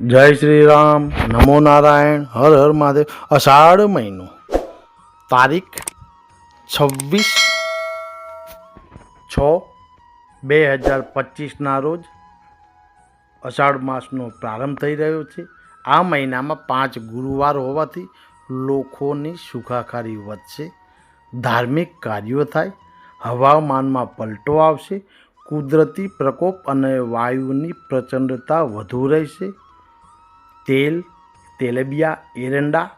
જય શ્રી રામ. નમો નારાયણ. હર હર મહાદેવ. અષાઢ મહિનો. તારીખ છવ્વીસ છ બે હજાર પચીસના રોજ અષાઢ માસનો પ્રારંભ થઈ રહ્યો છે. આ મહિનામાં પાંચ ગુરુવાર હોવાથી લોકોની સુખાકારી વધશે. ધાર્મિક કાર્યો થાય. હવામાનમાં પલટો આવશે. કુદરતી પ્રકોપ અને વાયુની પ્રચંડતા વધુ રહેશે. તેલ, તેલબિયા, એરંડા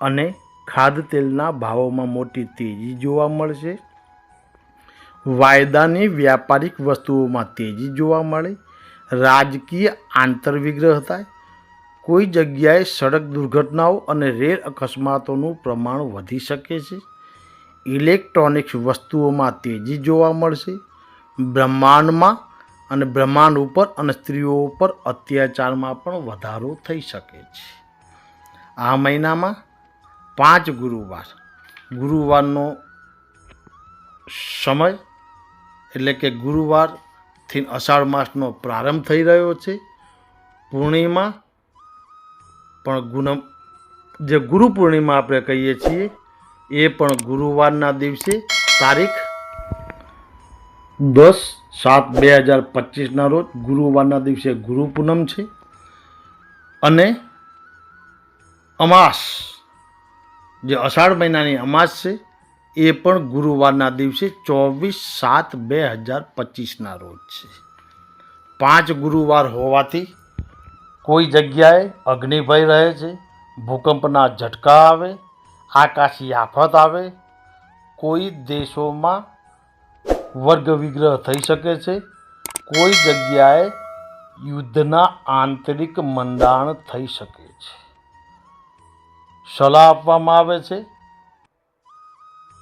અને ખાદ્યતેલના ભાવોમાં મોટી તેજી જોવા મળશે. વાયદાની વ્યાપારિક વસ્તુઓમાં તેજી જોવા મળે. રાજકીય આંતરવિગ્રહ થાય. કોઈ જગ્યાએ સડક દુર્ઘટનાઓ અને રેલ અકસ્માતોનું પ્રમાણ વધી શકે છે. ઇલેક્ટ્રોનિક્સ વસ્તુઓમાં તેજી જોવા મળશે. બ્રહ્માંડમાં અને બ્રહ્માંડ ઉપર અને સ્ત્રીઓ ઉપર અત્યાચારમાં પણ વધારો થઈ શકે છે. આ મહિનામાં પાંચ ગુરુવાર. ગુરુવારનો સમય એટલે કે ગુરુવારથી અષાઢ માસનો પ્રારંભ થઈ રહ્યો છે. પૂર્ણિમા પણ ગુણ, જે ગુરુ પૂર્ણિમા આપણે કહીએ છીએ, એ પણ ગુરુવારના દિવસે તારીખ દસ સાત બે હજાર પચીસના રોજ ગુરુવારના દિવસે ગુરુ પૂનમ છે અને અમાસ, જે અષાઢ મહિનાની અમાસ છે, એ પણ ગુરુવારના દિવસે ચોવીસ સાત બે હજાર પચીસના રોજ છે. પાંચ ગુરુવાર હોવાથી કોઈ જગ્યાએ અગ્નિભય રહે છે, ભૂકંપના ઝટકા આવે, આકાશી આફત આવે, કોઈ દેશોમાં વર્ગ વિગ્રહ થઈ શકે છે. કોઈ જગ્યાએ યુદ્ધના આંતરિક મંડાણ થઈ શકે છે. સલાહ આપવામાં આવે છે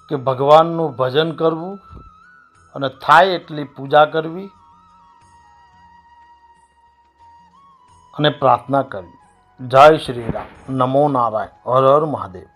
કે ભગવાનનું ભજન કરવું અને થાય એટલી પૂજા કરવી અને પ્રાર્થના કરવી. જય શ્રી રામ. નમો નારાયણ. હર હર મહાદેવ.